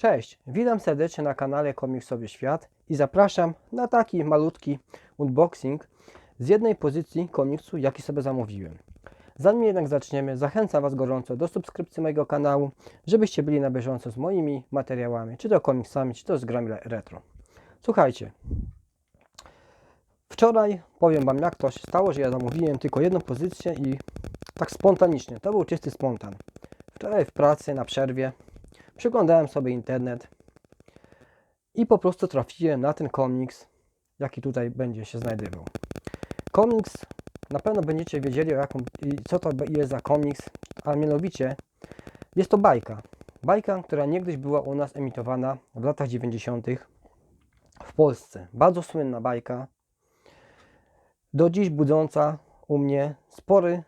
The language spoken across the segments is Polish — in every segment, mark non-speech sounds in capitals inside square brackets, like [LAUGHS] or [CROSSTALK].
Cześć, witam serdecznie na kanale Komiksowy Świat i zapraszam na taki malutki unboxing z jednej pozycji komiksu, jaki sobie zamówiłem. Zanim jednak zaczniemy, zachęcam Was gorąco do subskrypcji mojego kanału, żebyście byli na bieżąco z moimi materiałami, czy to komiksami, czy to z grami retro. Słuchajcie, wczoraj powiem Wam jak to się stało, że ja zamówiłem tylko jedną pozycję i tak spontanicznie, to był czysty spontan. Wczoraj w pracy, na przerwie, przeglądałem sobie internet i po prostu trafiłem na ten komiks, jaki tutaj będzie się znajdował. Komiks, na pewno będziecie wiedzieli, jaką, co to jest za komiks, a mianowicie jest to bajka. Bajka, która niegdyś była u nas emitowana w latach 90. w Polsce. Bardzo słynna bajka, do dziś budząca u mnie spory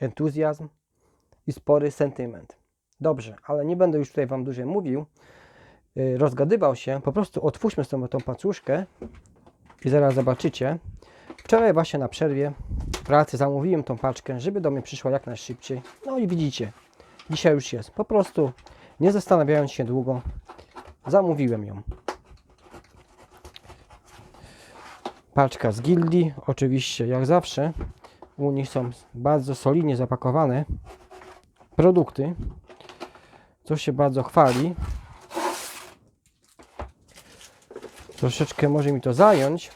entuzjazm i spory sentyment. Dobrze, ale nie będę już tutaj Wam dłużej mówił, yy, rozgadywał się. Po prostu otwórzmy sobie tą paczuszkę i zaraz zobaczycie. Wczoraj właśnie na przerwie pracy zamówiłem tą paczkę, żeby do mnie przyszła jak najszybciej. No i widzicie, dzisiaj już jest. Po prostu nie zastanawiając się długo, zamówiłem ją. Paczka z gildii, oczywiście jak zawsze. U nich są bardzo solidnie zapakowane produkty, co się bardzo chwali. Troszeczkę może mi to zająć.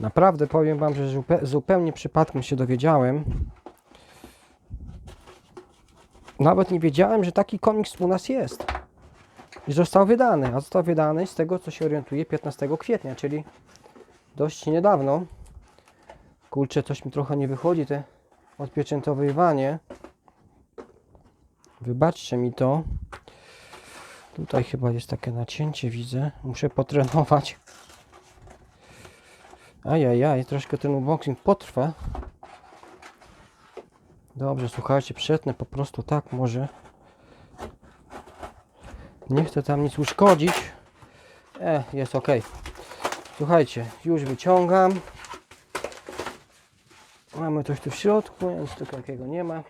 Naprawdę powiem Wam, że zupe- zupełnie przypadkiem się dowiedziałem. Nawet nie wiedziałem, że taki komiks u nas jest. I został wydany. A został wydany z tego, co się orientuję, 15 kwietnia, czyli dość niedawno. Kurczę, coś mi trochę nie wychodzi, te odpieczętowywanie. Wybaczcie mi to. Tutaj chyba jest takie nacięcie, widzę. Muszę potrenować. Ajajaj, troszkę ten unboxing potrwa. Dobrze, słuchajcie, przetnę po prostu tak może. Nie chcę tam nic uszkodzić. E, jest ok. Słuchajcie, już wyciągam. Mamy coś tu w środku, nic tu takiego nie ma.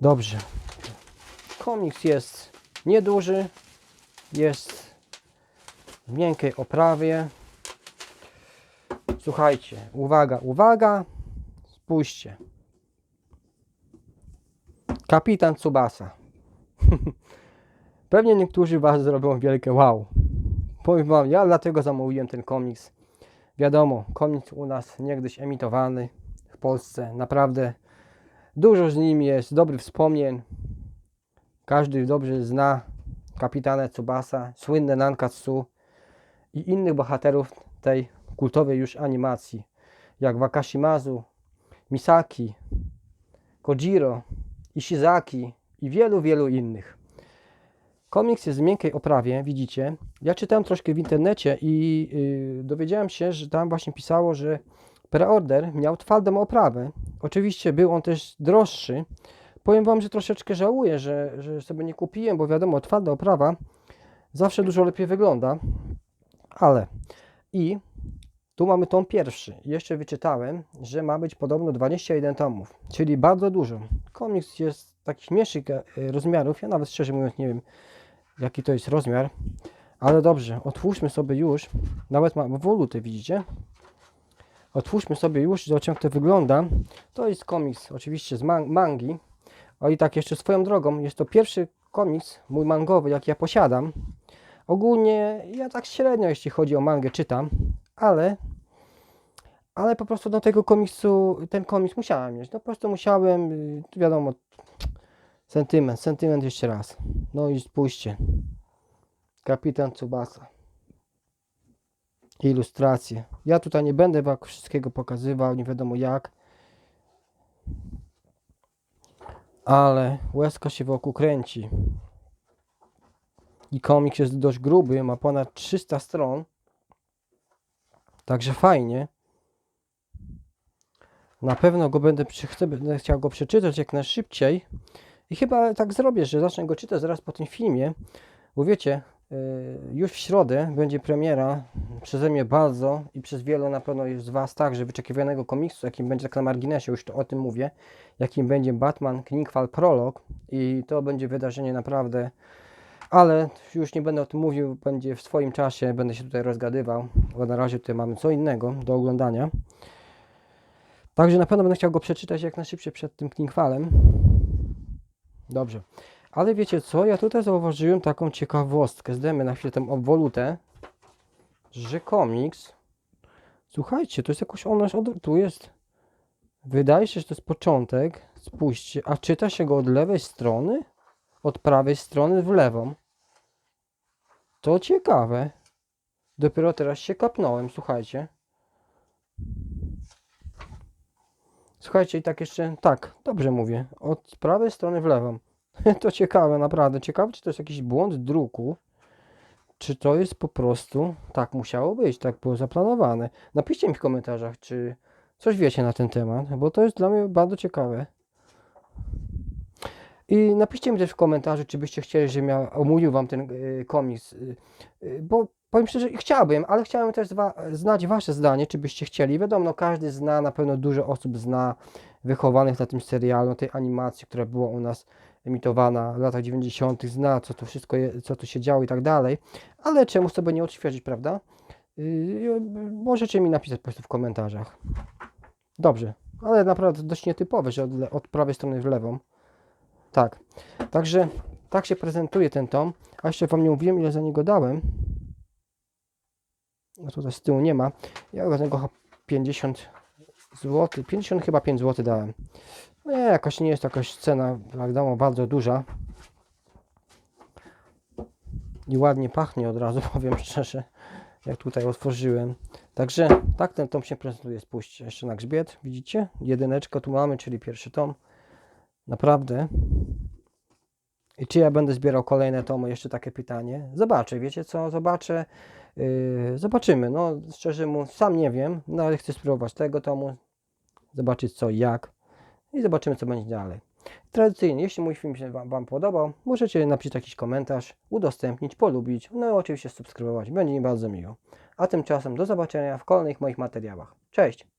Dobrze. Komiks jest nieduży. Jest w miękkiej oprawie. Słuchajcie, uwaga, uwaga. Spójrzcie. Kapitan Tsubasa. [LAUGHS] Pewnie niektórzy Was zrobią wielkie wow. Powiem Wam, ja dlatego zamówiłem ten komiks. Wiadomo, komiks u nas niegdyś emitowany w Polsce. Naprawdę dużo z nim jest dobrych wspomnień. Każdy dobrze zna kapitana Tsubasa, słynne Nankatsu i innych bohaterów tej kultowej już animacji, jak Wakashimazu, Misaki, Kojiro, Ishizaki i wielu, wielu innych. Komiks jest w miękkiej oprawie, widzicie. Ja czytałem troszkę w internecie i yy, dowiedziałem się, że tam właśnie pisało, że preorder miał twardą oprawę. Oczywiście był on też droższy. Powiem Wam, że troszeczkę żałuję, że, że sobie nie kupiłem, bo wiadomo, twarda oprawa zawsze dużo lepiej wygląda. Ale i tu mamy tom pierwszy. Jeszcze wyczytałem, że ma być podobno 21 tomów, czyli bardzo dużo. Komiks jest takich mniejszych e, rozmiarów. Ja nawet szczerze mówiąc nie wiem, jaki to jest rozmiar. Ale dobrze, otwórzmy sobie już. Nawet ma woluty, widzicie? Otwórzmy sobie już, zobaczymy jak to wygląda. To jest komiks oczywiście z man mangi. O i tak jeszcze swoją drogą, jest to pierwszy komiks mój mangowy, jaki ja posiadam. Ogólnie ja tak średnio, jeśli chodzi o mangę, czytam, ale ale po prostu do tego komiksu, ten komiks musiałem mieć. No po prostu musiałem, y, wiadomo, sentyment, sentyment jeszcze raz. No i spójrzcie. Kapitan Tsubasa. Ilustracje. Ja tutaj nie będę wam wszystkiego pokazywał, nie wiadomo jak. Ale łezka się wokół kręci. I komiks jest dość gruby, ma ponad 300 stron. Także fajnie. Na pewno go będę, będę chciał go przeczytać jak najszybciej. I chyba tak zrobię, że zacznę go czytać zaraz po tym filmie. Bo wiecie, już w środę będzie premiera przeze mnie bardzo i przez wielu na pewno już z Was także wyczekiwanego komiksu, jakim będzie tak na marginesie, już to o tym mówię, jakim będzie Batman Knigfall Prolog i to będzie wydarzenie naprawdę, ale już nie będę o tym mówił, będzie w swoim czasie, będę się tutaj rozgadywał, bo na razie tutaj mamy co innego do oglądania. Także na pewno będę chciał go przeczytać jak najszybciej przed tym Knigfallem. Dobrze. Ale wiecie co? Ja tutaj zauważyłem taką ciekawostkę. Zdejmę na chwilę tę obwolutę, że komiks. Słuchajcie, to jest jakoś ono tu jest. Wydaje się, że to jest początek. Spójrzcie, a czyta się go od lewej strony? Od prawej strony w lewą. To ciekawe. Dopiero teraz się kapnąłem, słuchajcie. Słuchajcie, i tak jeszcze, tak, dobrze mówię. Od prawej strony w lewą. [LAUGHS] To ciekawe, naprawdę. Ciekawe, czy to jest jakiś błąd druku, czy to jest po prostu tak musiało być, tak było zaplanowane. Napiszcie mi w komentarzach, czy coś wiecie na ten temat, bo to jest dla mnie bardzo ciekawe. I napiszcie mi też w komentarzu, czy byście chcieli, żebym ja omówił wam ten y, komiks, y, y, bo powiem szczerze, chciałbym, ale chciałem też zwa- znać wasze zdanie, czy byście chcieli. Wiadomo, no, każdy zna, na pewno dużo osób zna, wychowanych na tym serialu, tej animacji, która była u nas emitowana w latach 90., zna, co to wszystko, je, co tu się działo i tak dalej, ale czemu sobie nie odświeżyć, prawda? Yy, możecie mi napisać po prostu w komentarzach. Dobrze, ale naprawdę dość nietypowe, że od, od prawej strony w lewą. Tak, także tak się prezentuje ten tom, a jeszcze Wam nie mówiłem, ile za niego dałem. No tutaj z tyłu nie ma. Ja za niego chyba 50 zł, 50 chyba 5 zł dałem. Nie, jakaś nie jest jakaś cena, wiadomo, bardzo duża. I ładnie pachnie od razu, [LAUGHS] powiem szczerze, jak tutaj otworzyłem. Także tak ten tom się prezentuje. Spójrzcie jeszcze na grzbiet, widzicie? Jedyneczkę tu mamy, czyli pierwszy tom. Naprawdę. I czy ja będę zbierał kolejne tomy? Jeszcze takie pytanie. Zobaczę, wiecie co? Zobaczę. Yy, zobaczymy. No, szczerze mówiąc, sam nie wiem, no ale chcę spróbować tego tomu, zobaczyć co jak i zobaczymy, co będzie dalej. Tradycyjnie, jeśli mój film się Wam, wam podobał, możecie napisać jakiś komentarz, udostępnić, polubić, no i oczywiście subskrybować. Będzie mi bardzo miło. A tymczasem do zobaczenia w kolejnych moich materiałach. Cześć!